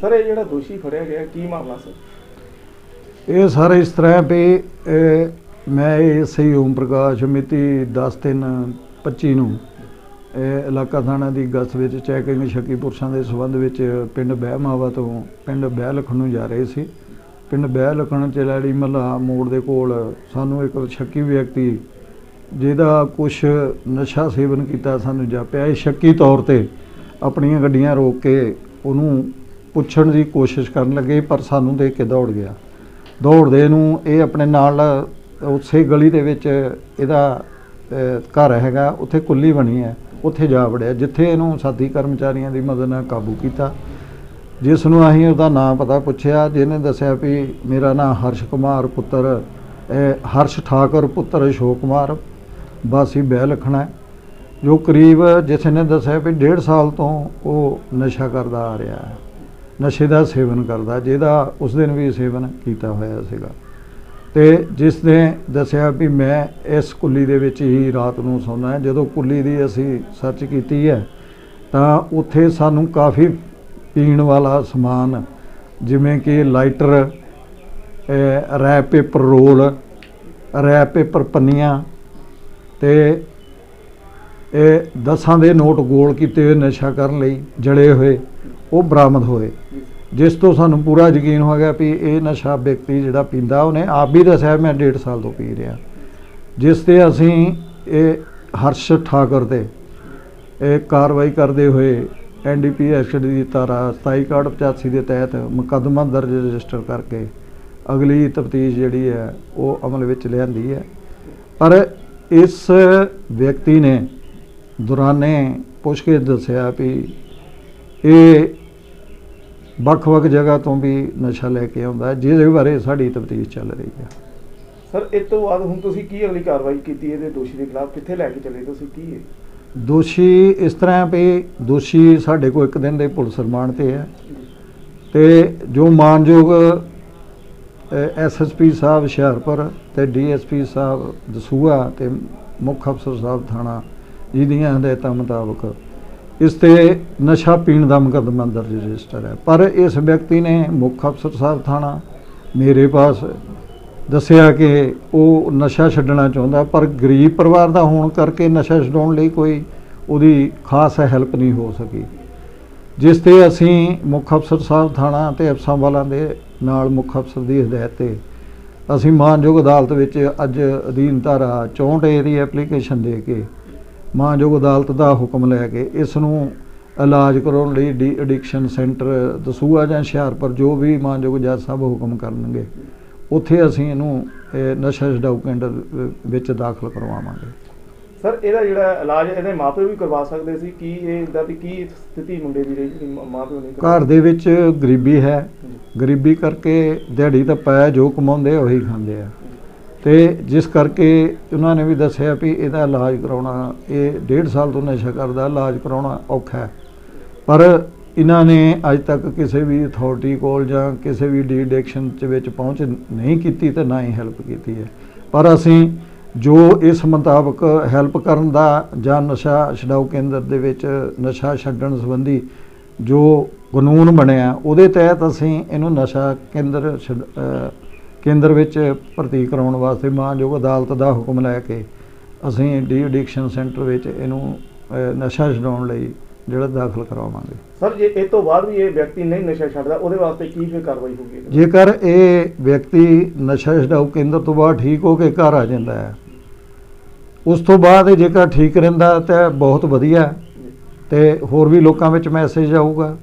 Sir, ਇਹ ਜਿਹੜਾ ਦੋਸ਼ੀ ਫੜਿਆ ਗਿਆ, ਕੀ ਮਾਮਲਾ ਸਰ? ਇਹ ਸਰ, ਇਸ ਤਰ੍ਹਾਂ ਵੀ ਮੈਂ ਇਹ ਸਹੀ ਓਮ ਪ੍ਰਕਾਸ਼ ਮਿਤੀ 10/3/25 ਨੂੰ ਇਲਾਕਾ ਥਾਣਾ ਦੀ ਗੱਸ ਵਿੱਚ ਚੈਕਿੰਗ ਸ਼ੱਕੀ ਪੁਰਸ਼ਾਂ ਦੇ ਸਬੰਧ ਵਿੱਚ ਪਿੰਡ ਬਹਿਮਾਵਾ ਤੋਂ ਪਿੰਡ ਬਹਿ ਲਖਣ ਨੂੰ ਜਾ ਰਹੇ ਸੀ। ਪਿੰਡ ਬਹਿ ਲਖਣ ਚਲਾੜੀ ਮਹੱਲਾ ਮੋੜ ਦੇ ਕੋਲ ਸਾਨੂੰ ਇੱਕ ਸ਼ੱਕੀ ਵਿਅਕਤੀ ਜਿਹਦਾ ਕੁਝ ਨਸ਼ਾ ਸੇਵਨ ਕੀਤਾ ਸਾਨੂੰ ਜਾਪਿਆ। ਇਹ ਸ਼ੱਕੀ ਤੌਰ ਤੇ ਆਪਣੀਆਂ ਗੱਡੀਆਂ ਰੋਕ ਕੇ ਉਹਨੂੰ ਪੁੱਛਣ ਦੀ ਕੋਸ਼ਿਸ਼ ਕਰਨ ਲੱਗੇ ਪਰ ਸਾਨੂੰ ਦੇਖ ਕੇ ਦੌੜ ਗਿਆ। ਦੌੜਦੇ ਨੂੰ ਇਹ ਆਪਣੇ ਨਾਲ ਉਸੇ ਗਲੀ ਦੇ ਵਿੱਚ ਇਹਦਾ ਘਰ ਹੈਗਾ, ਉੱਥੇ ਕੁੱਲੀ ਬਣੀ ਹੈ। ਉੱਥੇ ਜਾ ਵੜਿਆ, ਜਿੱਥੇ ਇਹਨੂੰ ਸਾਥੀ ਕਰਮਚਾਰੀਆਂ ਦੀ ਮਦਦ ਨਾਲ ਕਾਬੂ ਕੀਤਾ। ਜਿਸ ਨੂੰ ਅਸੀਂ ਉਹਦਾ ਨਾਮ ਪਤਾ ਪੁੱਛਿਆ, ਜਿਹਨੇ ਦੱਸਿਆ ਵੀ ਮੇਰਾ ਨਾਮ ਹਰਸ਼ ਕੁਮਾਰ ਪੁੱਤਰ ਹਰਸ਼ ਠਾਕੁਰ ਪੁੱਤਰ ਅਸ਼ੋਕ ਕੁਮਾਰ ਬਾਸੀ ਬਹਿ ਲਖਣਾ ਜੋ ਕਰੀਬ ਜਿਸ ਨੇ ਦੱਸਿਆ ਵੀ ਡੇਢ ਸਾਲ ਤੋਂ ਉਹ ਨਸ਼ਾ ਕਰਦਾ ਆ ਰਿਹਾ ਹੈ। ਨਸ਼ੇ ਦਾ ਸੇਵਨ ਕਰਦਾ, ਜਿਹਦਾ ਉਸ ਦਿਨ ਵੀ ਸੇਵਨ ਕੀਤਾ ਹੋਇਆ ਸੀਗਾ। ਤੇ ਜਿਸ ਨੇ ਦੱਸਿਆ ਵੀ ਮੈਂ ਇਸ ਕੁੱਲੀ ਦੇ ਵਿੱਚ ਹੀ ਰਾਤ ਨੂੰ ਸੌਂਦਾ ਹਾਂ। ਜਦੋਂ ਕੁੱਲੀ ਦੀ ਅਸੀਂ ਸਰਚ ਕੀਤੀ ਹੈ, ਤਾਂ ਉੱਥੇ ਸਾਨੂੰ ਕਾਫੀ ਪੀਣ ਵਾਲਾ ਸਮਾਨ, ਜਿਵੇਂ ਕਿ lighter wrap paper roll wrap paper ਪੰਨੀਆਂ ਤੇ ਇਹ ਦਸਾਂ ਦੇ ਨੋਟ ਗੋਲ ਕੀਤੇ ਹੋਏ ਨਸ਼ਾ ਕਰਨ ਲਈ ਜੜੇ ਹੋਏ, ਉਹ ਬਰਾਮਦ ਹੋਏ। ਜਿਸ ਤੋਂ ਸਾਨੂੰ ਪੂਰਾ ਯਕੀਨ ਹੋ ਗਿਆ ਵੀ ਇਹ ਨਸ਼ਾ ਵਿਅਕਤੀ ਜਿਹੜਾ ਪੀਂਦਾ, ਉਹਨੇ ਆਪ ਵੀ ਦੱਸਿਆ ਮੈਂ ਡੇਢ ਸਾਲ ਤੋਂ ਪੀ ਰਿਹਾ। ਜਿਸ ਤੇ ਅਸੀਂ ਇਹ ਹਰਸ਼ ਠਾਕੁਰ ਤੇ ਇਹ ਕਾਰਵਾਈ ਕਰਦੇ ਹੋਏ ਐਨਡੀਪੀ ਐਕਟ ਦੀ ਧਾਰਾ 2785 ਦੇ ਤਹਿਤ ਮੁਕੱਦਮਾ ਦਰਜ ਰਜਿਸਟਰ ਕਰਕੇ ਅਗਲੀ ਤਫਤੀਸ਼ ਜਿਹੜੀ ਹੈ, ਉਹ ਅਮਲ ਵਿੱਚ ਲਿਆਂਦੀ ਹੈ। ਪਰ ਇਸ ਵਿਅਕਤੀ ਨੇ ਦੌਰਾਨੇ ਪੁੱਛਕੇ ਦੱਸਿਆ ਵੀ ਇਹ ਵੱਖ-ਵੱਖ ਜਗ੍ਹਾ ਤੋਂ ਵੀ ਨਸ਼ਾ ਲੈ ਕੇ ਆਉਂਦਾ ਜਿਹਦੇ ਬਾਰੇ ਸਾਡੀ ਤਫਤੀਸ਼ ਚੱਲ ਰਹੀ ਹੈ ਸਰ ਇਸ ਤੋਂ ਬਾਅਦ ਹੁਣ ਤੁਸੀਂ ਕੀ ਅਗਲੀ ਕਾਰਵਾਈ ਕੀਤੀ ਇਹਦੇ ਦੋਸ਼ੀ ਦੇ ਖਿਲਾਫ? ਕਿੱਥੇ ਲੈ ਕੇ ਚੱਲੇ ਤੁਸੀਂ? ਕੀ ਹੈ ਦੋਸ਼ੀ ਇਸ ਤਰ੍ਹਾਂ ਵੀ ਦੋਸ਼ੀ ਸਾਡੇ ਕੋਲ ਇੱਕ ਦਿਨ ਦੇ ਪੁਲਿਸ ਰਿਮਾਂਡ ਤੇ ਹੈ ਤੇ ਜੋ ਮਾਨਯੋਗ ਐਸਐਸਪੀ ਸਾਹਿਬ ਹੁਸ਼ਿਆਰਪੁਰ ਤੇ ਡੀਐਸਪੀ ਸਾਹਿਬ ਦਸੂਹਾ ਤੇ ਮੁੱਖ ਅਫਸਰ ਸਾਹਿਬ ਥਾਣਾ ਜਿਹਦੀਆਂ ਹਦਾਇਤਾਂ ਮੁਤਾਬਕ ਇਸ ਤੇ ਨਸ਼ਾ ਪੀਣ ਦਾ ਮੁਕੱਦਮਾ ਦਰਜ ਰਜਿਸਟਰ ਹੈ। ਪਰ ਇਸ ਵਿਅਕਤੀ ਨੇ ਮੁੱਖ ਅਫਸਰ ਸਾਹਿਬ ਥਾਣਾ ਮੇਰੇ ਪਾਸ ਦੱਸਿਆ ਕਿ ਉਹ ਨਸ਼ਾ ਛੱਡਣਾ ਚਾਹੁੰਦਾ, ਪਰ ਗਰੀਬ ਪਰਿਵਾਰ ਦਾ ਹੋਣ ਕਰਕੇ ਨਸ਼ਾ ਛਡਾਉਣ ਲਈ ਕੋਈ ਉਹਦੀ ਖਾਸ ਹੈਲਪ ਨਹੀਂ ਹੋ ਸਕੀ। ਜਿਸ ਤੇ ਅਸੀਂ ਮੁੱਖ ਅਫਸਰ ਸਾਹਿਬ ਥਾਣਾ ਤੇ ਅਫਸਾਂ ਵਾਲਾਂ ਦੇ ਨਾਲ ਮੁੱਖ ਅਫਸਰ ਦੀ ਹਦਾਇਤ ਤੇ ਅਸੀਂ ਮਾਨਯੋਗ ਅਦਾਲਤ ਵਿੱਚ ਅੱਜ ਅਧੀਨ ਧਾਰਾ 64 ਏ ਦੀ ਐਪਲੀਕੇਸ਼ਨ ਦੇ ਕੇ ਮਾਨਯੋਗ ਅਦਾਲਤ ਦਾ ਹੁਕਮ ਲੈ ਕੇ ਇਸ ਨੂੰ ਇਲਾਜ ਕਰਾਉਣ ਲਈ ਡੀ ਐਡਿਕਸ਼ਨ ਸੈਂਟਰ ਦਸੂਆ ਜਾਂ ਹੁਸ਼ਿਆਰਪੁਰ ਜੋ ਵੀ ਮਾਨਯੋਗ ਜੱਜ ਸਾਹਿਬ ਹੁਕਮ ਕਰਨਗੇ ਉੱਥੇ ਅਸੀਂ ਇਹਨੂੰ ਇਹ ਨਸ਼ਾ ਛਡਾਊ ਕੇਂਦਰ ਵਿੱਚ ਦਾਖਲ ਕਰਵਾਵਾਂਗੇ। ਸਰ ਇਹਦਾ ਜਿਹੜਾ ਇਲਾਜ ਇਹਦੇ ਮਾਪੇ ਵੀ ਕਰਵਾ ਸਕਦੇ ਸੀ? ਕੀ ਇਹ ਦਾ ਵੀ ਕੀ ਸਥਿਤੀ ਮੁੰਡੇ ਦੀ ਰਹੀ ਜਿਹੜੀ ਮਾਂ- ਮਾਪਿਓ ਨਹੀਂ ਘਰ ਦੇ ਵਿੱਚ ਗਰੀਬੀ ਹੈ। ਗਰੀਬੀ ਕਰਕੇ ਦਿਹਾੜੀ ਤਾਂ ਪਾਇਆ ਜੋ ਕਮਾਉਂਦੇ ਉਹੀ ਖਾਂਦੇ ਆ। ਤੇ ਜਿਸ ਕਰਕੇ ਉਹਨਾਂ ਨੇ ਵੀ ਦੱਸਿਆ ਵੀ ਇਹਦਾ ਇਲਾਜ ਕਰਾਉਣਾ, ਇਹ ਡੇਢ ਸਾਲ ਤੋਂ ਨਸ਼ਾ ਕਰਦਾ, ਇਲਾਜ ਕਰਾਉਣਾ ਔਖਾ ਹੈ। ਪਰ ਇਹਨਾਂ ਨੇ ਅੱਜ ਤੱਕ ਕਿਸੇ ਵੀ ਅਥਾਰਟੀ ਕੋਲ ਜਾਂ ਕਿਸੇ ਵੀ ਡੀ ਐਡਿਕਸ਼ਨ ਚ ਵਿੱਚ ਪਹੁੰਚ ਨਹੀਂ ਕੀਤੀ ਤੇ ਨਾ ਹੀ ਹੈਲਪ ਕੀਤੀ ਹੈ। ਪਰ ਅਸੀਂ ਜੋ ਇਸ ਮੁਤਾਬਕ ਹੈਲਪ ਕਰਨ ਦਾ ਜਾਂ ਨਸ਼ਾ ਛਡਾਓ ਕੇਂਦਰ ਦੇ ਵਿੱਚ ਨਸ਼ਾ ਛੱਡਣ ਸੰਬੰਧੀ ਜੋ ਕਾਨੂੰਨ ਬਣਿਆ, ਉਹਦੇ ਤਹਿਤ ਅਸੀਂ ਇਹਨੂੰ ਨਸ਼ਾ ਕੇਂਦਰ ਛਡ- ਕੇਂਦਰ ਵਿੱਚ ਭਰਤੀ ਕਰਾਉਣ ਵਾਸਤੇ ਮਾਨਯੋਗ ਅਦਾਲਤ ਦਾ ਹੁਕਮ ਲੈ ਕੇ ਅਸੀਂ ਡੀ ਐਡਿਕਸ਼ਨ ਸੈਂਟਰ ਵਿੱਚ ਇਹਨੂੰ ਨਸ਼ਾ ਛਡਾਉਣ ਲਈ ਜਿਹੜਾ ਦਾਖਲ ਕਰਵਾਵਾਂਗੇ ਸਰ ਜੇ ਇਹ ਤੋਂ ਬਾਅਦ ਵੀ ਇਹ ਵਿਅਕਤੀ ਨਹੀਂ ਨਸ਼ਾ ਛੱਡਦਾ ਉਹਦੇ ਵਾਸਤੇ ਕੀ ਫਿਰ ਕਾਰਵਾਈ ਹੋਊਗੀ? ਜੇਕਰ ਇਹ ਵਿਅਕਤੀ ਨਸ਼ਾ ਛਡਾਊ ਕੇਂਦਰ ਤੋਂ ਬਾਅਦ ਠੀਕ ਹੋ ਕੇ ਘਰ ਆ ਜਾਂਦਾ ਹੈ ਉਸ ਤੋਂ ਬਾਅਦ ਜੇਕਰ ਠੀਕ ਰਹਿੰਦਾ ਤਾਂ ਬਹੁਤ ਵਧੀਆ ਤੇ ਹੋਰ ਵੀ ਲੋਕਾਂ ਵਿੱਚ ਮੈਸੇਜ ਆਊਗਾ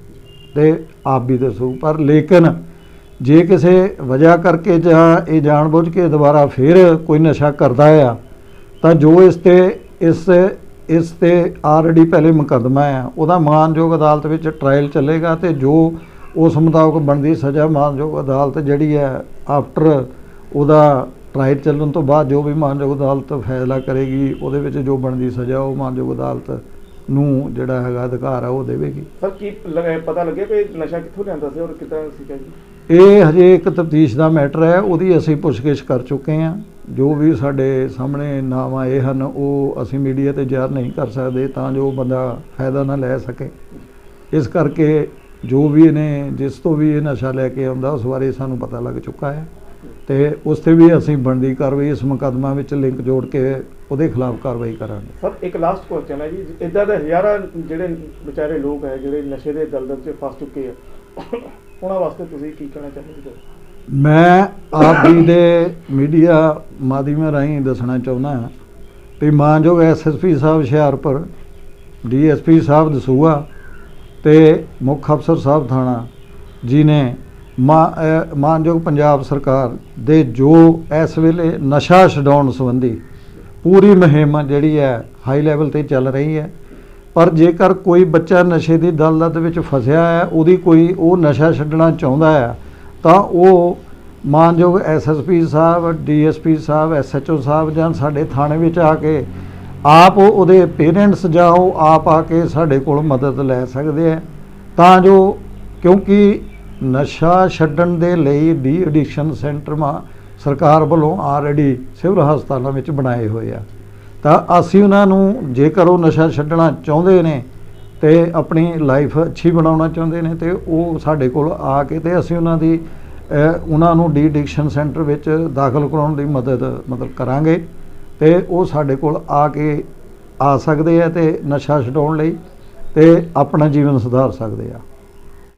ਤੇ ਆਪ ਵੀ ਦੱਸੋ ਪਰ ਲੇਕਿਨ ਜੇ ਕਿਸੇ ਵਜ੍ਹਾ ਕਰਕੇ ਜਾਂ ਇਹ ਜਾਣਬੁੱਝ ਕੇ ਦੁਬਾਰਾ ਫਿਰ ਕੋਈ ਨਸ਼ਾ ਕਰਦਾ ਆ, ਤਾਂ ਜੋ ਇਸ ਤੇ, ਇਸ ਇਸ ਤੇ ਆਲਰੇਡੀ ਪਹਿਲੇ ਮੁਕੱਦਮਾ ਆ, ਉਹਦਾ ਮਾਨਯੋਗ ਅਦਾਲਤ ਵਿੱਚ ਟ੍ਰਾਇਲ ਚੱਲੇਗਾ ਤੇ ਜੋ ਉਸ ਮੁਤਾਬਕ ਬਣਦੀ ਸਜ਼ਾ ਮਾਨਯੋਗ ਅਦਾਲਤ ਜਿਹੜੀ ਹੈ ਆਫਟਰ ਉਹਦਾ ਟ੍ਰਾਇਲ ਚੱਲਣ ਤੋਂ ਬਾਅਦ ਜੋ ਵੀ ਮਾਨਯੋਗ ਅਦਾਲਤ ਫੈਸਲਾ ਕਰੇਗੀ, ਉਹਦੇ ਵਿੱਚ ਜੋ ਬਣਦੀ ਸਜ਼ਾ ਉਹ ਮਾਨਯੋਗ ਅਦਾਲਤ ਨੂੰ ਜਿਹੜਾ ਹੈਗਾ ਅਧਿਕਾਰ ਆ, ਉਹ ਦੇਵੇਗੀ। ਸਰ ਕੀ ਲ- ਪਤਾ ਲੱਗਿਆ ਕਿ ਨਸ਼ਾ ਕਿੱਥੋਂ ਲਿਆਂਦਾ ਸੀ ਔਰ ਕਿੱਦਾਂ ਸੀਗਾ ਜੀ? ਇਹ ਹਜੇ ਇੱਕ ਤਫਤੀਸ਼ ਦਾ ਮੈਟਰ ਹੈ, ਉਹਦੀ ਅਸੀਂ ਪੁੱਛਗਿੱਛ ਕਰ ਚੁੱਕੇ ਹਾਂ। ਜੋ ਵੀ ਸਾਡੇ ਸਾਹਮਣੇ ਨਾਮ ਆਏ ਹਨ, ਉਹ ਅਸੀਂ ਮੀਡੀਆ ਤੇ ਜ਼ਾਹਰ ਨਹੀਂ ਕਰ ਸਕਦੇ, ਤਾਂ ਜੋ ਬੰਦਾ ਫਾਇਦਾ ਨਾ ਲੈ ਸਕੇ। ਇਸ ਕਰਕੇ ਜੋ ਵੀ ਇਹਨੇ, ਜਿਸ ਤੋਂ ਵੀ ਇਹ ਨਸ਼ਾ ਲੈ ਕੇ ਆਉਂਦਾ, ਉਸ ਬਾਰੇ ਸਾਨੂੰ ਪਤਾ ਲੱਗ ਚੁੱਕਾ ਹੈ। ਤੇ ਉਸ ਤੇ ਵੀ ਅਸੀਂ ਬਣਦੀ ਕਾਰਵਾਈ, ਇਸ ਮੁਕੱਦਮਾ ਵਿੱਚ ਲਿੰਕ ਜੋੜ ਕੇ ਉਹਦੇ ਖਿਲਾਫ ਕਾਰਵਾਈ ਕਰਾਂਗੇ। ਸਰ, ਇੱਕ ਲਾਸਟ ਕੁਐਸਚਨ ਹੈ ਜੀ। ਇਦਾਂ ਦੇ ਹਜ਼ਾਰਾਂ ਜਿਹੜੇ ਵਿਚਾਰੇ ਲੋਕ ਹੈ, ਜਿਹੜੇ ਨਸ਼ੇ ਦੇ ਦਲਦਲ 'ਚ ਫਸ ਚੁੱਕੇ ਆ। ਉਹਨਾਂ ਵਾਸਤੇ ਤੁਸੀਂ ਕੀ ਕਹਿਣਾ ਚਾਹੁੰਦੇ ਹੋ ਮੈਂ ਆਪ ਜੀ ਦੇ ਮੀਡੀਆ ਮਾਧਿਅਮਾਂ ਰਾਹੀਂ ਦੱਸਣਾ ਚਾਹੁੰਦਾ ਹਾਂ ਵੀ ਮਾਨਯੋਗ ਐਸਐਸਪੀ ਸਾਹਿਬ ਹੁਸ਼ਿਆਰਪੁਰ ਡੀਐਸਪੀ ਸਾਹਿਬ ਦਸੂਆ ਤੇ ਮੁੱਖ ਅਫਸਰ ਸਾਹਿਬ ਥਾਣਾ ਜੀ ਨੇ ਮਾ- ਮਾਨਯੋਗ ਪੰਜਾਬ ਸਰਕਾਰ ਦੇ ਜੋ ਇਸ ਵੇਲੇ ਨਸ਼ਾ ਛਡਾਉਣ ਸੰਬੰਧੀ ਪੂਰੀ ਮੁਹਿੰਮ ਜਿਹੜੀ ਹੈ ਹਾਈ ਲੈਵਲ ਤੇ ਚੱਲ ਰਹੀ ਹੈ। ਪਰ ਜੇਕਰ ਕੋਈ ਬੱਚਾ ਨਸ਼ੇ ਦੀ ਦਲਦਲ ਵਿੱਚ ਫਸਿਆ ਹੈ, ਉਹਦੀ ਕੋਈ ਉਹ ਨਸ਼ਾ ਛੱਡਣਾ ਚਾਹੁੰਦਾ ਹੈ, ਤਾਂ ਉਹ ਮਾਨਯੋਗ ਐਸਐਸਪੀ ਸਾਹਿਬ ਡੀਐਸਪੀ ਸਾਹਿਬ ਐਸਐਚਓ ਸਾਹਿਬ ਜਾਂ ਸਾਡੇ ਥਾਣੇ ਵਿੱਚ ਆ ਕੇ ਆਪ ਉਹਦੇ ਪੇਰੈਂਟਸ ਜਾਂ ਉਹ ਆਪ ਆ ਕੇ ਸਾਡੇ ਕੋਲ ਮਦਦ ਲੈ ਸਕਦੇ ਆ ਤਾਂ ਜੋ ਕਿਉਂਕਿ ਨਸ਼ਾ ਛੱਡਣ ਦੇ ਲਈ ਡੀ ਐਡਿਕਸ਼ਨ ਸੈਂਟਰ ਮਾ ਸਰਕਾਰ ਵੱਲੋਂ ਆਲਰੇਡੀ ਸਿਵਲ ਹਸਪਤਾਲਾਂ ਵਿੱਚ ਬਣਾਏ ਹੋਏ ਆ। ਤਾਂ ਅਸੀਂ ਉਹਨਾਂ ਨੂੰ ਜੇਕਰ ਉਹ ਨਸ਼ਾ ਛੱਡਣਾ ਚਾਹੁੰਦੇ ਨੇ ਤੇ ਆਪਣੀ ਲਾਈਫ ਅੱਛੀ ਬਣਾਉਣਾ ਚਾਹੁੰਦੇ ਨੇ ਤੇ ਉਹ ਸਾਡੇ ਕੋਲ ਆ ਕੇ ਤੇ ਅਸੀਂ ਉਹਨਾਂ ਦੀ ਉਹਨਾਂ ਨੂੰ ਡੀ ਐਡਿਕਸ਼ਨ ਸੈਂਟਰ ਵਿੱਚ ਦਾਖਲ ਕਰਾਉਣ ਦੀ ਮਦਦ, ਮਤਲਬ ਕਰਾਂਗੇ ਤੇ ਉਹ ਸਾਡੇ ਕੋਲ ਆ ਕੇ ਆ ਸਕਦੇ ਆ ਤੇ ਨਸ਼ਾ ਛਡਾਉਣ ਲਈ ਤੇ ਆਪਣਾ ਜੀਵਨ ਸੁਧਾਰ ਸਕਦੇ ਆ।